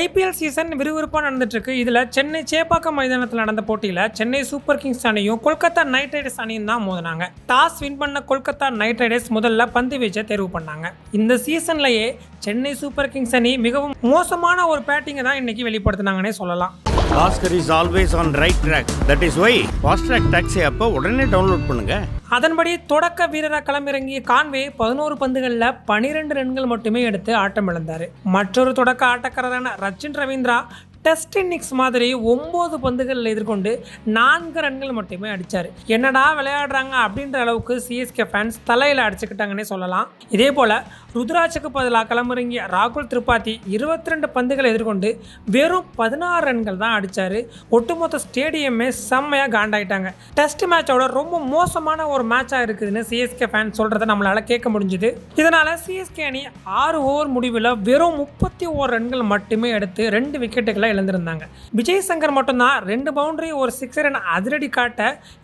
IPL season விறுவிறுப்பாக நடந்துட்டுருக்கு. இதில் சென்னை சேப்பாக்கம் மைதானத்தில் நடந்த போட்டியில் சென்னை சூப்பர் கிங்ஸ் அணியும் கொல்கத்தா நைட் ரைடர்ஸ் அணியும் தான் மோதினாங்க. டாஸ் வின் பண்ண கொல்கத்தா நைட் ரைடர்ஸ் முதல்ல பந்து வீச்சை தேர்வு பண்ணாங்க. இந்த சீசன்லயே சென்னை சூப்பர் கிங்ஸ் அணி மிகவும் மோசமான ஒரு பேட்டிங்கை தான் இன்னைக்கு வெளிப்படுத்தினாங்கன்னே சொல்லலாம். Bhaskar is always on right track that is why fast track taxi அப்போ உடனே டவுன்லோட் பண்ணுங்க. அதன்படி தொடக்க வீரராக களமிறங்கிய கான்வே பதினோரு பந்துகளில் பனிரெண்டு ரன்கள் மட்டுமே எடுத்து ஆட்டம் இழந்தார் மற்றொரு தொடக்க ஆட்டக்காரரான ரச்சின் ரவீந்திரா டெஸ்ட் இன்னிங்ஸ் மாதிரி ஒம்பது பந்துகளில் எதிர்கொண்டு நான்கு ரன்கள் மட்டுமே அடித்தார் என்னடா விளையாடுறாங்க அப்படின்ற அளவுக்கு சிஎஸ்கே ஃபேன்ஸ் தலையில் அடிச்சுக்கிட்டாங்கன்னே சொல்லலாம். இதே போல் ருத்ராஜுக்கு பதிலாக களமிறங்கிய ராகுல் திரிபாதி இருபத்தி ரெண்டு பந்துகளை எதிர்கொண்டு வெறும் பதினாறு ரன்கள் தான் அடித்தார் ஒட்டுமொத்த ஸ்டேடியமே செம்மையாக காண்டாயிட்டாங்க. டெஸ்ட் மேட்சோட ரொம்ப மோசமான ஒரு மேட்சாக இருக்குதுன்னு சிஎஸ்கே ஃபேன் சொல்கிறத நம்மளால் கேட்க முடிஞ்சுது. இதனால் சிஎஸ்கே அணி ஆறு ஓவர் முடிவில் வெறும் முப்பத்தி ஓர் ரன்கள் மட்டுமே எடுத்து ரெண்டு விக்கெட்டுகளை இழந்திருந்தாங்க. விஜய் சங்கர் மட்டும்தான் ரெண்டு பவுண்டரி ஒரு சிக்ஸர் என அதிரடி காட்ட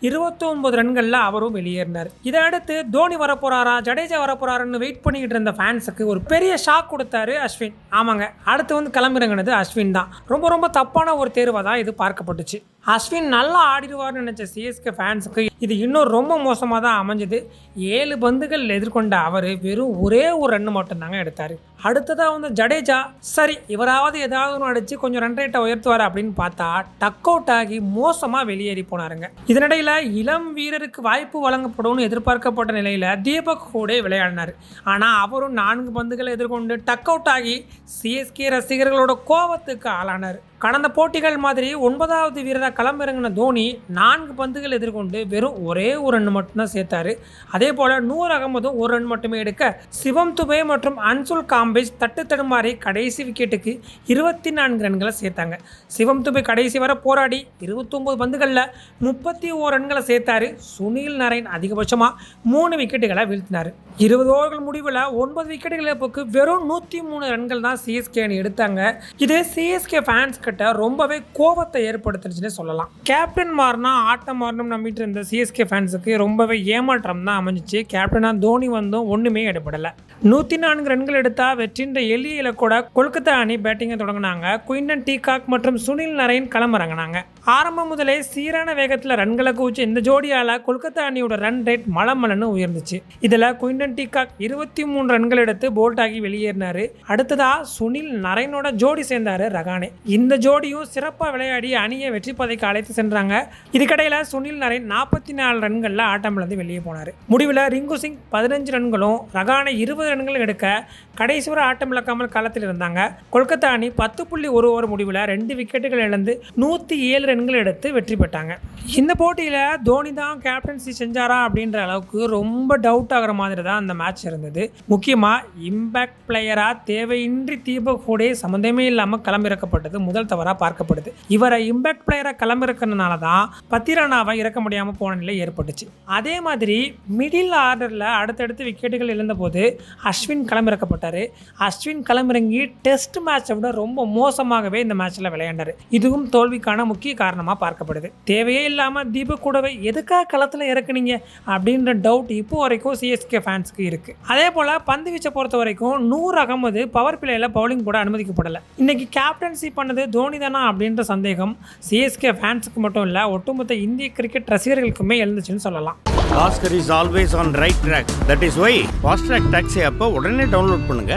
இருபத்தி ஒன்பது ரன்களில் அவரும் வெளியேறினார். இதை அடுத்து தோனி வரப்போறாரா ஜடேஜா வரப்போறாருன்னு வெயிட் பண்ணிக்கிட்டு இருந்த ஃபேன்ஸுக்கு ஒரு பெரிய ஷாக் கொடுத்தாரு அஸ்வின். ஆமாங்க அடுத்து வந்து கிளம்பிறங்கினது அஸ்வின் தான். ரொம்ப ரொம்ப தப்பான ஒரு தேர்வாக தான் இது பார்க்கப்பட்டுச்சு. அஸ்வின் நல்லா ஆடிடுவார்னு நினச்ச சிஎஸ்கே ஃபேன்ஸுக்கு இது இன்னும் ரொம்ப மோசமாக தான் அமைஞ்சது. ஏழு பந்துகள் எதிர்கொண்ட அவர் வெறும் ஒரே ஒரு ரன் மட்டும்தாங்க எடுத்தார். அடுத்ததாக வந்து ஜடேஜா சரி இவராவது ஏதாவது ஒன்று அடித்து கொஞ்சம் ரன் ரேட்டை உயர்த்துவார் அப்படின்னு பார்த்தா டக் அவுட் ஆகி மோசமாக வெளியேறி போனாருங்க. இதனிடையில் இளம் வீரருக்கு வாய்ப்பு வழங்கப்படும்னு எதிர்பார்க்கப்பட்ட நிலையில் தீபக் கூட விளையாடினார். ஆனால் அவரும் நான்கு பந்துகளை எதிர்கொண்டு டக் அவுட் ஆகி சிஎஸ்கே ரசிகர்களோட கோபத்துக்கு ஆளானார். கடந்த போட்டிகள் மாதிரி ஒன்பதாவது வீரராக களமிறங்கின தோனி நான்கு பந்துகள் எதிர்கொண்டு வெறும் ஒரே ஒரு ரன் மட்டும்தான் சேர்த்தாரு. அதே போல் நூர் அகமதும் ஒரு ரன் மட்டுமே எடுக்க சிவம் துபே மற்றும் அன்சுல் காம்பேஜ் தட்டு தடுமாறி கடைசி விக்கெட்டுக்கு இருபத்தி நான்கு ரன்களை சேர்த்தாங்க. சிவம் துபே கடைசி வரை போராடி இருபத்தொம்போது பந்துகளில் முப்பத்தி ஓர் ரன்களை சேர்த்தாரு. சுனில் நரேன் அதிகபட்சமாக மூணு விக்கெட்டுகளை வீழ்த்தினார். இருபது ஓவர்கள் முடிவில் ஒன்பது விக்கெட்டுகள் இழப்புக்கு வெறும் நூற்றி மூணு ரன்கள் தான் சிஎஸ்கே அணி எடுத்தாங்க. இது சிஎஸ்கே ஃபேன்ஸ் கிட்ட ரொம்பவே கோபத்தை ஏற்படுத்துச்சுன்னு சொல்லலாம். கேப்டன் மாறினா ஆட்டம் மாறணும் நம்பிட்டு இருந்த சிஎஸ்கே ஃபேன்ஸுக்கு ரொம்பவே ஏமாற்றம் தான் அமைஞ்சிச்சு. கேப்டனாக தோனி வந்தும் ஒன்றுமே எடுபடலை. நூற்றி நான்கு ரன்கள் எடுத்தால் வெற்றின்ற எளியில கூட கொல்கத்தா அணி பேட்டிங்கை தொடங்கினாங்க. குயின்டன் டீகாக் மற்றும் சுனில் நரேன் களமிறங்கினாங்க. ஆரம்பம் முதலே சீரான வேகத்தில் ரன்களை குவிச்சு இந்த ஜோடியால் கொல்கத்தா அணியோட ரன் ரேட் மலமலன்னு உயர்ந்துச்சு. இதில் குயின்டன் டீகாக் இருபத்தி மூணு ரன்கள் எடுத்து போல்ட் ஆகி வெளியேறினாரு. அடுத்ததா சுனில் நரேனோட ஜோடி சேர்ந்தார் ரகானே. இந்த ஜோடியும் சிறப்பாக விளையாடி அணியை வெற்றி பதைக்கு அழைத்து சென்றாங்க. இதுக்கடையில் சுனில் நரேன் நாற்பத்தி நாலு ரன்களில் ஆட்டமிழந்து வெளியே போனார். முடிவில் ரிங்கு சிங் பதினஞ்சு ரன்களும் ரகானே இருபது ரன்களும் எடுக்க கடைசி வரை ஆட்டம் இழக்காமல் களத்தில் இருந்தாங்க. கொல்கத்தா அணி பத்து புள்ளி ஒரு ஓவர் முடிவில் ரெண்டு விக்கெட்டுகள் இழந்து நூற்றி ஏழு ரன்கள் எடுத்து வெற்றி பெற்றாங்க. இந்த போட்டியில் தோனி தான் கேப்டன்சி செஞ்சாரா அப்படின்ற அளவுக்கு ரொம்ப டவுட் ஆகிற மாதிரி தான் அந்த மேட்ச் இருந்தது. முக்கியமாக இம்பேக்ட் பிளேயராக தேவையின்றி தீபக் ஹூடே சம்மந்தமே இல்லாமல் களமிறக்கப்பட்டது முதல் தவறாக பார்க்கப்படுது. இவரை இம்பேக்ட் பிளேயராக களமிறக்கிறதுனால தான் பத்திரானாவை இறக்க முடியாமல் போன நிலை ஏற்பட்டுச்சு. அதே மாதிரி மிடில் ஆர்டரில் அடுத்தடுத்து விக்கெட்டுகள் இழந்தபோது அஸ்வின் களமிறக்கப்பட்டார். அஸ்வின் களமிறங்கி டெஸ்ட் மேட்சை விட ரொம்ப மோசமாகவே இந்த மேட்ச்சில் விளையாண்டார். இதுவும் தோல்விக்கான முக்கிய காரணமாக பார்க்கப்படுது. தேவையே இல்லாமல் தீபக் கூடவே எதுக்காக களத்தில் இறக்குனீங்க? அப்படின்ற டவுட் இப்போ வரைக்கும் சிஎஸ்கே ஃபேன் ஃபேன்ஸுக்கு இருக்குது அதே போல் பந்து வீச்சை பொறுத்த வரைக்கும் நூறு அகமது பவர் பிளேயில் பவுலிங் போட அனுமதிக்கப்படலை. இன்னைக்கு கேப்டன்சி பண்ணது தோனி தானா அப்படின்ற சந்தேகம் சிஎஸ்கே ஃபேன்ஸுக்கு மட்டும் இல்லை ஒட்டுமொத்த இந்திய கிரிக்கெட் ரசிகர்களுக்குமே எழுந்துச்சுன்னு சொல்லலாம். Oscar is always on right track that is why fast track taxi அப்போ உடனே டவுன்லோட் பண்ணுங்க.